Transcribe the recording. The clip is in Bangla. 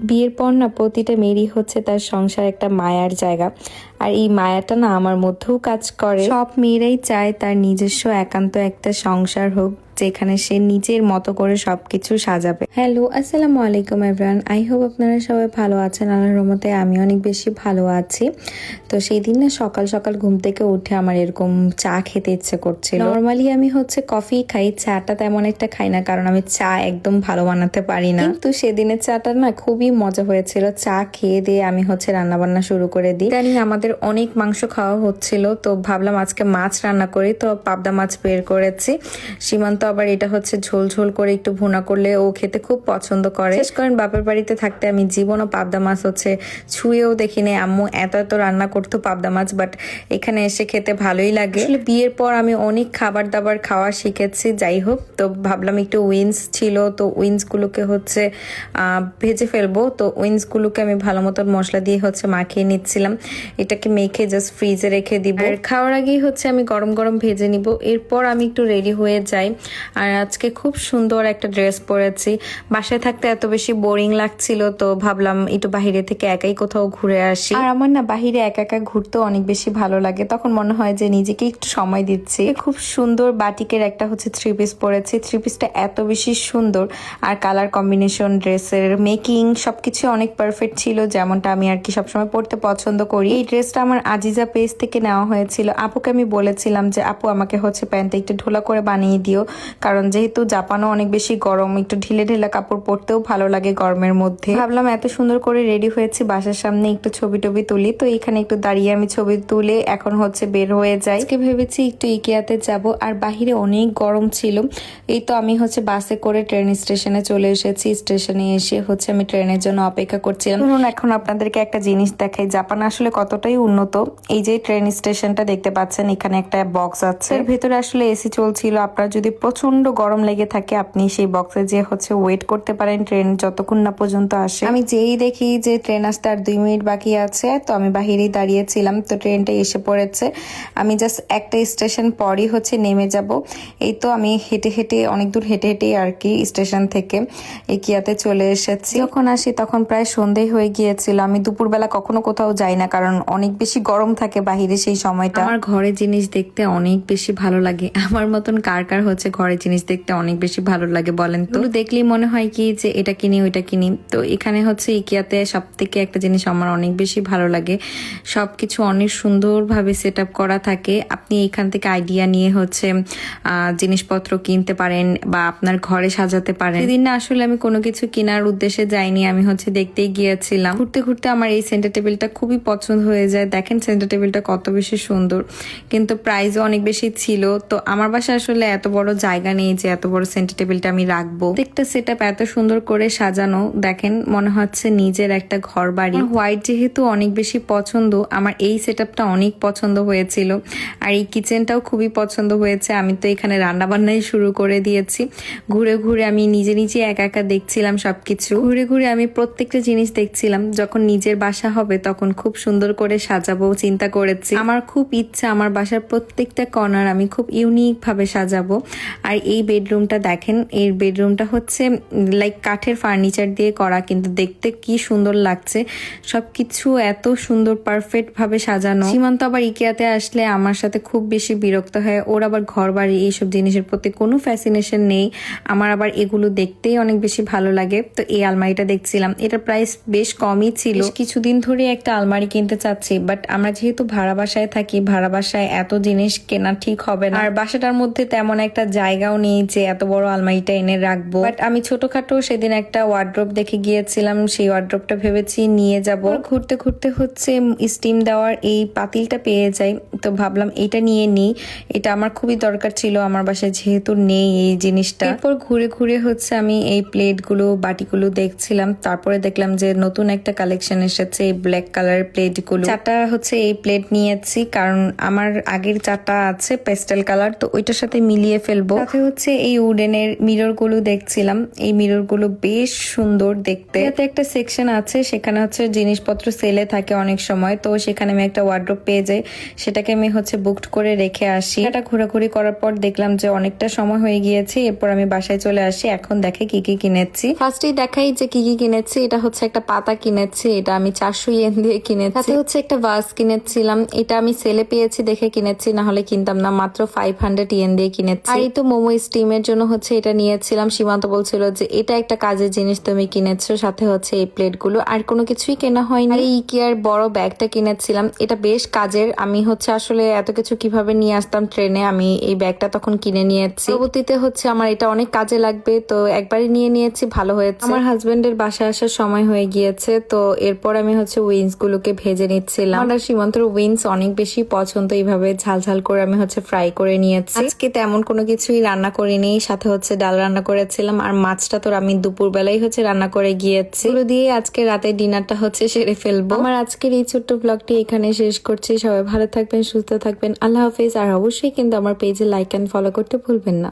বিয়ের পর না প্রতিটা মেয়েরই হচ্ছে তার সংসার একটা মায়ার জায়গা। আর এই মায়াটা না আমার মধ্যেও কাজ করে। সব মেয়েরাই চায় তার নিজস্ব একান্ত একটা সংসার হোক। যেখানে সে নিজের মতো করে সবকিছু সাজাবে। হ্যালো আসসালামু আলাইকুম এভরান আই হোপ আপনারা সবাই ভালো আছেন। আল্লাহর রহমতে আমি অনেক বেশি ভালো আছি। তো সেই দিন না সকাল সকাল ঘুম থেকে উঠে আমার এরকম চা খেতে ইচ্ছে করছিল। নর্মালি আমি হচ্ছে কফি খাই, চাটা তেমন একটা খাই না, কারণ আমি চা একদম ভালো বানাতে পারি না। কিন্তু সেদিনের চাটা না খুবই মজা হয়েছিল। চা খেয়ে দিয়ে আমি হচ্ছে রান্না বান্না শুরু করে দিই। জানি আমাদের অনেক মাংস খাওয়া হচ্ছিল। তো ভাবলাম আজকে মাছ রান্না করি। তো পাবদা মাছ বের করেছি। সীমান্ত আবার এটা হচ্ছে ঝোল ঝোল করে একটু ভুনা করলে ও খেতে খুব পছন্দ করে। বিশেষ করেন বাপের বাড়িতে থাকতে আমি জীবনও পাবদা মাছ হচ্ছে ছুঁয়েও দেখিনি। আম্মু এত এত রান্না করতো পাবদা মাছ বাট এখানে এসে খেতে ভালোই লাগে। আসলে বিয়ের পর আমি অনেক খাবার দাবার খাওয়া শিখেছি যাই হোক। তো ভাবলাম একটু উইন্স ছিল তো উইন্স গুলোকে হচ্ছে ভেজে ফেলব। তো উইন্স গুলোকে আমি ভালো মতন মশলা দিয়ে হচ্ছে মাখিয়ে নিচ্ছিলাম। এটাকে মেখে জাস্ট ফ্রিজে রেখে দিব। আর খাওয়ার আগেই হচ্ছে আমি গরম গরম ভেজে নিব। এরপর আমি একটু রেডি হয়ে যাই। আর আজকে খুব সুন্দর একটা ড্রেস পরেছি। বাসায় থাকতে এত বেশি বোরিং লাগছিল তো ভাবলাম একটু বাইরে থেকে একাই কোথাও ঘুরে আসি। আর আমার না বাহিরে একা একা ঘুরতে অনেক বেশি ভালো লাগে। তখন মনে হয় যে নিজেকে একটু সময় দিচ্ছি। খুব সুন্দর বাটিকের একটা হচ্ছে থ্রি পিস পরেছি। থ্রি পিসটা এত বেশি সুন্দর। আর কালার কম্বিনেশন ড্রেসের মেকিং সবকিছু অনেক পারফেক্ট ছিল। যেমনটা আমি আর কি সবসময় পড়তে পছন্দ করি। এই ড্রেসটা আমার আজিজা পেজ থেকে নেওয়া হয়েছিল। আপুকে আমি বলেছিলাম যে আপু আমাকে হচ্ছে প্যান্টটা একটু ঢোলা করে বানিয়ে দিও। কারণ যেহেতু জাপানও অনেক বেশি গরম, একটু ঢিলে ঢিলে কাপড় পরতেও ভালো লাগে গরমের মধ্যে। ভাবলাম এত সুন্দর করে রেডি হয়েছি, বাসার সামনে একটু ছবি টবি তুলি। তো এখানে একটু দাঁড়িয়ে আমি ছবি তুলে এখন হচ্ছে বের হয়ে যাই। আজকে ভেবেছি একটু ইকিয়াতে যাব, আর বাহিরে অনেক গরম ছিল। এই তো আমি হচ্ছে বাসে করে ট্রেন স্টেশনে চলে এসেছি। স্টেশনে এসে হচ্ছে আমি ট্রেনের জন্য অপেক্ষা করছিলাম। ধরুন এখন আপনাদেরকে একটা জিনিস দেখাই, জাপান আসলে কতটাই উন্নত। এই যে ট্রেন স্টেশনটা দেখতে পাচ্ছেন, এখানে একটা বক্স আছে। এর ভেতরে আসলে এসি চলছিল। আপনার যদি প্রচণ্ড গরম লেগে থাকে আপনি সেই বক্সে যে হচ্ছে ওয়েট করতে পারেন ট্রেন যতক্ষণ না পর্যন্ত আসে। আমি যেই দেখি যে ট্রেন আসতে আর দুই মিনিট বাকি আছে তো আমি বাহিরেই দাঁড়িয়েছিলাম তো ট্রেনটা এসে পড়েছে। আমি জাস্ট একটা স্টেশন পরই হচ্ছে নেমে যাব। এই তো আমি হেঁটে হেঁটে অনেক দূর হেঁটে হেঁটে আর কি স্টেশন থেকে একিয়াতে চলে এসেছি। যখন আসি তখন প্রায় সন্ধে হয়ে গিয়েছিল। আমি দুপুরবেলা কখনো কোথাও যাই না কারণ অনেক বেশি গরম থাকে বাহিরে সেই সময়টা। আমার ঘরে জিনিস দেখতে অনেক বেশি ভালো লাগে। আমার মতন কার কার হচ্ছে ঘরে জিনিস দেখতে অনেক বেশি ভালো লাগে, বলেন তো। দেখলেই মনে হয় কি যে এটা কিনি, ওইটা কিনি। তো এখানে হচ্ছে ইকিয়াতে সব থেকে একটা জিনিস আমার অনেক বেশি ভালো লাগে। সবকিছু অনেক সুন্দরভাবে সেট আপ করা থাকে। আপনি এখান থেকে আইডিয়া নিয়ে হচ্ছে জিনিসপত্র কিনতে পারেন বা আপনার ঘরে সাজাতে পারেন। সেদিন না আসলে আমি কোনো কিছু কেনার উদ্দেশ্যে যাইনি, আমি হচ্ছে দেখতেই গিয়েছিলাম। ঘুরতে ঘুরতে আমার এই সেন্টার টেবিলটা খুবই পছন্দ হয়ে যায়। দেখেন সেন্টার টেবিলটা কত বেশি সুন্দর। কিন্তু প্রাইসও অনেক বেশি ছিল। তো আমার বাসায় আসলে এত বড় জায়গা নেই যে এত বড় সেন্টার টেবিলটা আমি রাখব। প্রত্যেকটা সেট এত সুন্দর করে সাজানো। দেখেন, মনে হচ্ছে নিজের একটা ঘর বাড়ি হোয়াইট যেহেতু অনেক বেশি পছন্দ, আমার এই সেট অনেক পছন্দ হয়েছিল। আর এই কিচেনটাও খুবই পছন্দ হয়েছে। আমি তো এখানে রান্না বান্নাই শুরু করে দিয়েছি। ঘুরে ঘুরে আমি নিজে নিজে একা একা দেখছিলাম সবকিছু। ঘুরে ঘুরে আমি প্রত্যেকটা জিনিস দেখছিলাম। যখন নিজের বাসা হবে, তখন খুব সুন্দর করে সাজাবো, চিন্তা করেছি। আমার খুব ইচ্ছা, আমার বাসার প্রত্যেকটা কর্নার আমি খুব ইউনিক ভাবে সাজাবো। আর এই বেডরুমটা দেখেন, এই বেডরুমটা হচ্ছে লাইক কাঠের ফার্নিচার দিয়ে করা, কিন্তু দেখতে কি সুন্দর লাগছে। সবকিছু এত সুন্দর পারফেক্ট ভাবে সাজানো। সীমান্ত আবার ইকিয়াতে আসলে আমার সাথে খুব বেশি বিরক্ত হয়। ওর আবার ঘর বাড়ি এইসব জিনিসের প্রতি কোনো ফ্যাসিনেশন নেই। আমার আবার এগুলো দেখতেই অনেক বেশি ভালো লাগে। তো এই আলমারিটা দেখছিলাম। এটা প্রাইস বেশ কমই ছিল। কিছুদিন ধরে একটা আলমারি কিনতে চাচ্ছি বাট আমরা যেহেতু ভাড়া বাসায় থাকি, ভাড়া বাসায় এত জিনিস কেনা ঠিক হবে না। আর বাসাটার মধ্যে তেমন একটা জায়গাও নেই যে এত বড় আলমারিটা এনে রাখব। বাট আমি ছোটখাটো সেদিন একটা ওয়ার্ড্রোপ দেখে গিয়েছিলাম, সেই ওয়ার্ড্রোপটা ভেবেছি নিয়ে যাব। ঘুরতে ঘুরতে হচ্ছে স্টিম দেওয়ার এই পাতিলটা পেয়ে যাই, তো ভাবলাম এটা নিয়ে নিই। এটা আমার খুবই দরকার ছিল, আমার বাসায় যেহেতু নেই এই জিনিসটা। এরপর ঘুরে ঘুরে হচ্ছে আমি এই প্লেটগুলো, বাটিগুলো দেখছিলাম, তারপরে দেখলাম যে নতুন একটা কালেকশন এসেছে এই ব্ল্যাক কালার প্লেটগুলো। চারটা হচ্ছে এই প্লেট নিয়েছি, কারণ আমার আগের চারটা আছে পেস্টেল কালার তো ওইটার সাথে মিলিয়ে ফেলব। সাথে হচ্ছে এই উডেনের মিররগুলো দেখছিলাম। এই মিররগুলো বেশ সুন্দর দেখতে। এতে একটা সেকশন আছে সেখানে হচ্ছে জিনিসপত্র সেলে থাকে অনেক সময়। তো সেখানে আমি একটা ওয়ার্ড্রোপ পেয়ে যাই সেটাকে আমি হচ্ছে বুকড করে রেখে আসি। এটা ঘোরাঘুরি করার পর দেখলাম যে অনেকটা সময় হয়ে গিয়েছে এরপর আমি বাসায় চলে আসি। এখন দেখে কি কি কিনেছি। ফার্স্টেই দেখাই যে কি কি কিনেছি। এটা হচ্ছে একটা পাতা কিনেছি এটা আমি চারশো ইয়েন দিয়ে কিনেছি। সাথে হচ্ছে একটা ভাস কিনেছিলাম এটা আমি সেলে পেয়েছি দেখে কিনেছি না হলে কিনতাম না। মাত্র ফাইভ হান্ড্রেড ইয়েন দিয়ে কিনেছি। আর এই তো মোমো স্টিমের জন্য হচ্ছে এটা নিয়েছিলাম। সীমান্ত বলছিল যে এটা একটা কাজের জিনিস তুমি কিনেছো, সাথে হচ্ছে এই প্লেটগুলো আর কোনো কিছুই কেনা হয়নি। এই ইকিয়ার বড় ব্যাগটা কিনেছিলাম। এটা বেশ কাজের। আমি হচ্ছে আসলে এত কিছু কীভাবে নিয়ে আসতাম ট্রেনে, আমি এই ব্যাগটা তখন কিনে নিয়েছি। পরবর্তীতে হচ্ছে আমার এটা অনেক কাজে লাগবে, তো একবারই নিয়ে নিয়েছি, ভালো হয়েছে। আমার হাজবেন্ডের বাসায় আসার সময় হয়ে গিয়েছে, তো এরপর আমি হচ্ছে উইংস গুলোকে ভেজে নিচ্ছিলাম। আমার সীমান্তর উইংস অনেক বেশি পছন্দ, এইভাবে ঝাল ঝাল করে আমি হচ্ছে ফ্রাই করে নিয়েছি। আজকে তেমন কোনো কিছুই রান্না করিনি সাথে হচ্ছে ডাল রান্না করেছিলাম, আর মাছটা তো আমি দুপুর বেলায় হচ্ছে রান্না করে গিয়েছি। এগুলো দিয়ে আজকে রাতে ডিনারটা হচ্ছে সেরে ফেলব। আমার আজকের এই ছোট্ট ব্লগটি এখানে শেষ করছি। সবাই ভালো থাকবেন, সুস্থ থাকবেন। আল্লাহ হাফিজ, আর অবশ্যই কিন্তু আমার পেজে লাইক অ্যান্ড ফলো করতে ভুলবেন না।